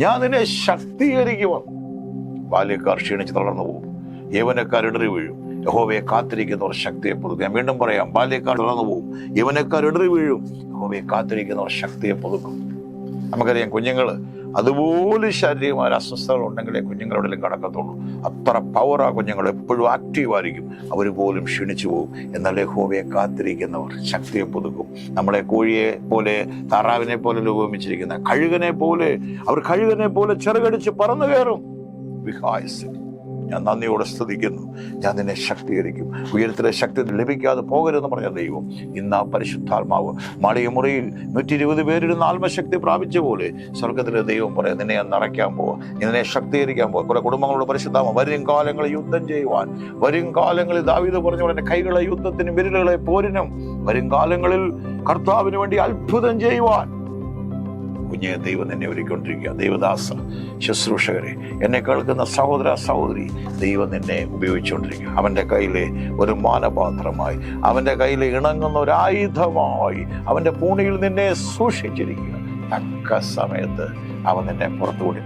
ഞാൻ നിന്നെ ശക്തീകരിക്കുവാൻ ബാല്യക്കാർ ക്ഷീണിച്ച് തളർന്നു പോകും. യവനക്കാർ ഇടറി വീഴും. യഹോവയെ കാത്തിരിക്കുന്നവർ ശക്തിയെ പുതുക്കും. ഞാൻ വീണ്ടും പറയാം ബാല്യക്കാർ തളർന്നു പോകും. യവനക്കാർ ഇടറി വീഴും. യഹോവയെ കാത്തിരിക്കുന്നവർ ശക്തിയെ പുതുക്കും. നമുക്കറിയാം കുഞ്ഞുങ്ങൾ അതുപോലെ ശാരീരികമായ അസ്വസ്ഥതകൾ ഉണ്ടെങ്കിലേ കുഞ്ഞുങ്ങളെവിടെയും കടക്കത്തുള്ളൂ. അത്ര പവർ ആ കുഞ്ഞുങ്ങൾ എപ്പോഴും ആക്റ്റീവ് ആയിരിക്കും. അവർ പോലും ക്ഷീണിച്ചു പോകും. എന്നാൽ യഹോവയെ കാത്തിരിക്കുന്നവർ ശക്തിയെ പുതുക്കും. നമ്മളെ കോഴിയെ പോലെ താറാവിനെ പോലെ രൂപമിച്ചിരിക്കുന്ന കഴുകനെ പോലെ അവർ കഴുകനെ പോലെ ചെറുകടിച്ച് പറന്നു കയറും. വിഹായസ് ഞാൻ നന്ദിയോടെ സ്തുതിക്കുന്നു. ഞാൻ നിന്നെ ശക്തീകരിക്കും. ഉയരത്തിലെ ശക്തി ലഭിക്കാതെ പോകരുതെന്ന് പറഞ്ഞ ദൈവം ഇന്ന് ആ പരിശുദ്ധാത്മാവ് മാളിക മുറിയിൽ നൂറ്റി ഇരുപത് പേരിടുന്ന ആത്മശക്തി പ്രാപിച്ച പോലെ സ്വർഗത്തിലെ ദൈവം പറയാം നിന്നെ ഞാൻ നിറയ്ക്കാൻ പോവാം. നിന്നെ ശക്തീകരിക്കാൻ പോവാം. കുറെ കുടുംബങ്ങളുടെ പരിശുദ്ധാമ വരും കാലങ്ങളിൽ യുദ്ധം ചെയ്യുവാൻ. വരും കാലങ്ങളിൽ ദാവീദ് പറഞ്ഞ പോലെ കൈകളെ യുദ്ധത്തിനും വിരലുകളെ പോരിനും. വരും കാലങ്ങളിൽ കർത്താവിന് വേണ്ടി അത്ഭുതം ചെയ്യുവാൻ. കുഞ്ഞെ ദൈവം തന്നെ ഒരുക്കൊണ്ടിരിക്കുക ദൈവദാസ ശുശ്രൂഷകരെ എന്നെ കേൾക്കുന്ന സഹോദര സഹോദരി ദൈവം നിന്നെ ഉപയോഗിച്ചുകൊണ്ടിരിക്കുക. അവന്റെ കയ്യിലെ ഒരു മാനപാത്രമായി അവന്റെ കയ്യിലെ ഇണങ്ങുന്ന ഒരു ആയുധമായി അവന്റെ പൂണിയിൽ നിന്നെ സൂക്ഷിച്ചിരിക്കുക. തക്ക സമയത്ത് അവൻ നിന്നെ പുറത്തുകൂടി